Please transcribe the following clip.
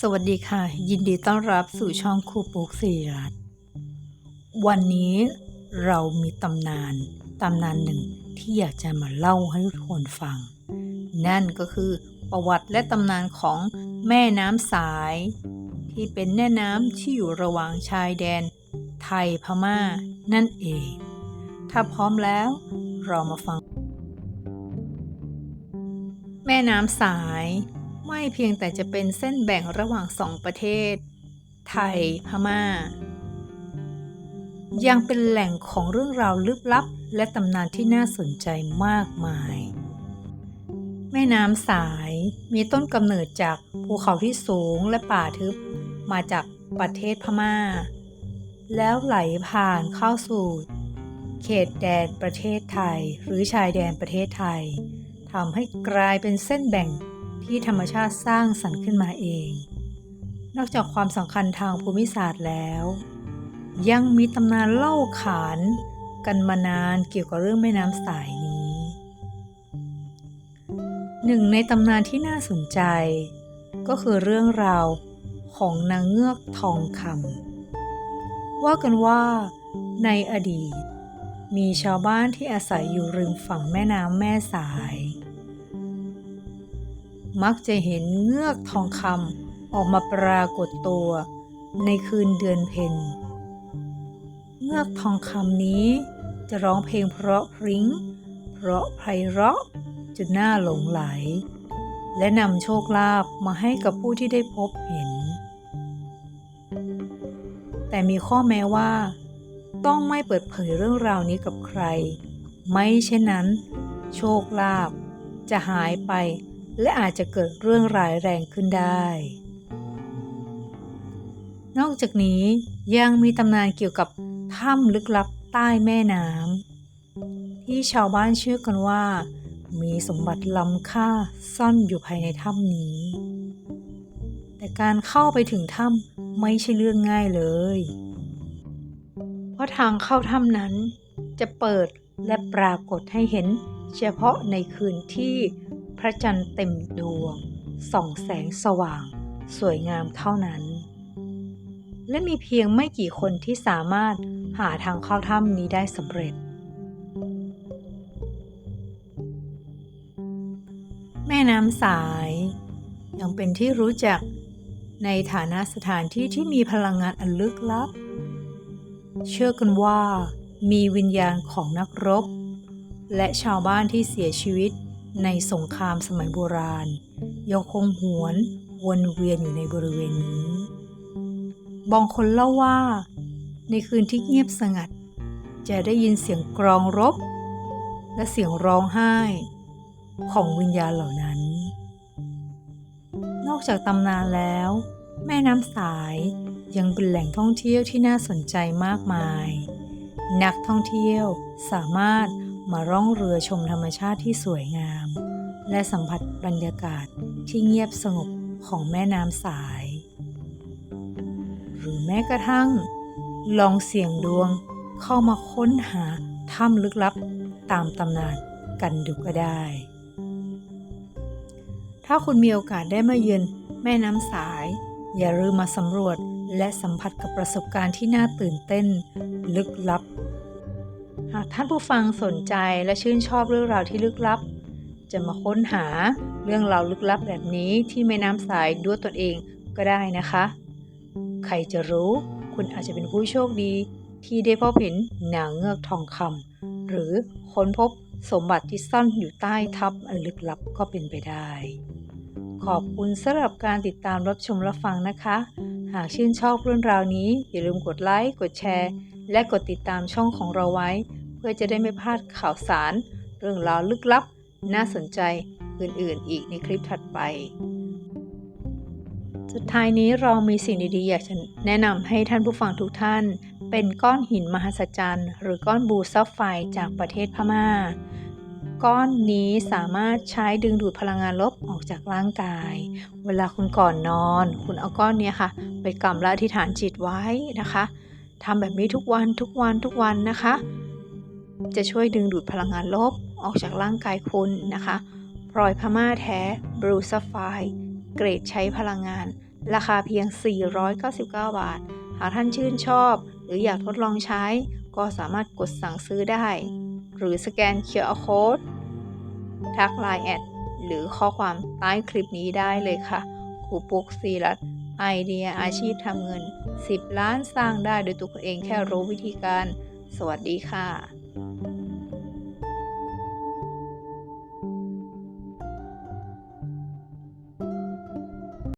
สวัสดีค่ะ ยินดีต้อนรับสู่ช่องครูปุ๊กสิริรัตน์วันนี้เรามีตำนานตำนานหนึ่งที่อยากจะมาเล่าให้ทุกคนฟัง นั่นก็คือประวัติและตำนานของแม่น้ำสาย ที่เป็นแม่น้ำที่อยู่ระหว่างชายแดน ไทยพม่า นั่นเอง ถ้าพร้อมแล้วเรามาฟัง แม่น้ำสาย ไม่เพียงแต่จะเป็นเส้นแบ่งระหว่างสองประเทศ ไทยพม่า ยังเป็นแหล่งของเรื่องราวลึกลับ และตำนานที่น่าสนใจมากมาย แม่น้ำสายมีต้นกำเนิดจากภูเขาที่สูงและป่าทึบมาจากประเทศพม่า แล้วไหลผ่านเข้าสู่เขตแดนประเทศไทย หรือชายแดนประเทศไทยทำให้กลายเป็นเส้นแบ่ง ที่ธรรมชาติสร้างสรรค์ขึ้นมาเอง นอกจากความสำคัญทางภูมิศาสตร์แล้ว ยังมีตำนานเล่าขานกันมานานเกี่ยวกับเรื่องแม่น้ำสายนี้ หนึ่งในตำนานที่น่าสนใจ ก็คือเรื่องราวของนางเงือกทองคำว่ากันว่าในอดีต มีชาวบ้านที่อาศัยอยู่ริมฝั่งแม่น้ำแม่สาย มักจะเห็นเงือกทองคำออกมาปรากฏตัวในคืนเดือนเพ็ญ เงือกทองคำนี้จะร้องเพลงเพราะพริ้ง เพราะไพเราะจนน่าหลงไหล และนำโชคลาภมาให้กับผู้ที่ได้พบเห็น แต่มีข้อแม้ว่า ต้องไม่เปิดเผยเรื่องราวนี้กับใคร ไม่เช่นนั้น โชคลาภจะหายไป และอาจจะเกิดเรื่องร้ายแรงขึ้นได้ นอกจากนี้ยังมีตำนานเกี่ยวกับถ้ำลึกลับใต้แม่น้ำที่ชาวบ้านเชื่อกันว่า มีสมบัติล้ำค่าซ่อนอยู่ภายในถ้ำนี้ แต่การเข้าไปถึงถ้ำไม่ใช่เรื่องง่ายเลย เพราะทางเข้าถ้ำนั้นจะเปิดและปรากฏให้เห็นเฉพาะในคืนที่ พระจันทร์เต็มดวง ส่องแสงสว่าง สวยงามเท่านั้น และมีเพียงไม่กี่คนที่สามารถหาทางเข้าถ้ำนี้ได้สำเร็จ แม่น้ำสาย ยังเป็นที่รู้จักในฐานะสถานที่ที่มีพลังงานอันลึกลับ เชื่อกันว่ามีวิญญาณของนักรบ และชาวบ้านที่เสียชีวิต ในสงครามสมัยโบราณยังคงหวนวนเวียนอยู่ในบริเวณนี้ บางคนเล่าว่า ในคืนที่เงียบสงัด จะได้ยินเสียงกรองรบ และเสียงร้องไห้ของวิญญาณเหล่านั้น นอกจากตำนานแล้ว แม่น้ำสายยังเป็นแหล่งท่องเที่ยวที่น่าสนใจมากมาย นักท่องเที่ยวสามารถ มาร่องเรือชมธรรมชาติที่สวยงาม และสัมผัสบรรยากาศที่เงียบสงบของแม่น้ำสาย หรือแม้กระทั่ง ลองเสี่ยงดวงเข้ามาค้นหาถ้ำลึกลับตามตำนานกันดูก็ได้ ถ้าคุณมีโอกาสได้มาเยือนแม่น้ำสาย อย่าลืมมาสำรวจและสัมผัสกับประสบการณ์ที่น่าตื่นเต้น ลึกลับ หากท่านผู้ฟังสนใจและชื่นชอบเรื่องราวที่ลึกลับ จะมาค้นหาเรื่องราวลึกลับแบบนี้ที่แม่น้ำสายด้วยตนเองก็ได้นะคะ ใครจะรู้คุณอาจจะเป็นผู้โชคดีที่ได้พบเห็นนางเงือกทองคำหรือค้นพบสมบัติที่ซ่อนอยู่ใต้ทับอันลึกลับก็เป็นไปได้ ขอบคุณสำหรับการติดตามรับชมรับฟังนะคะ หากชื่นชอบเรื่องราวนี้ อย่าลืมกดไลค์ กดแชร์ และกดติดตามช่องของเราไว้ พื่อจะได้ไม่พลาดข่าวสาร เรื่องราวลึกลับ น่าสนใจอื่นๆ อีกในคลิปถัดไป สุดท้ายนี้เรามีสิ่งดีๆ อยากจะแนะนำให้ท่านผู้ฟังทุกท่าน เป็นก้อนหินมหัศจรรย์ หรือก้อนบูซัฟไฟจากประเทศพม่า ก้อนนี้สามารถใช้ดึงดูดพลังงานลบออกจากร่างกาย เวลาคุณก่อนนอน คุณเอาก้อนนี้ค่ะ ไปกำและอธิษฐานจิตไว้นะคะทำแบบนี้ทุกวันทุกวันทุกวันนะคะ จะช่วยดึงดูดพลังงานลบออกจากร่างกายคุณนะคะพลอยพม่าแท้บรูซัฟไฟเกรดใช้พลังงาน ราคาเพียง 499 บาท หากท่านชื่นชอบ หรืออยากทดลองใช้ ก็สามารถกดสั่งซื้อได้ หรือสแกน QR Code ทักไลน์แอดหรือข้อความใต้คลิปนี้ได้เลยค่ะครูปุ๊กซีรัตไอเดียอาชีพทำเงิน 10 ล้านสร้างได้โดยตัวคุณเองแค่รู้วิธีการ สวัสดีค่ะ Thank you.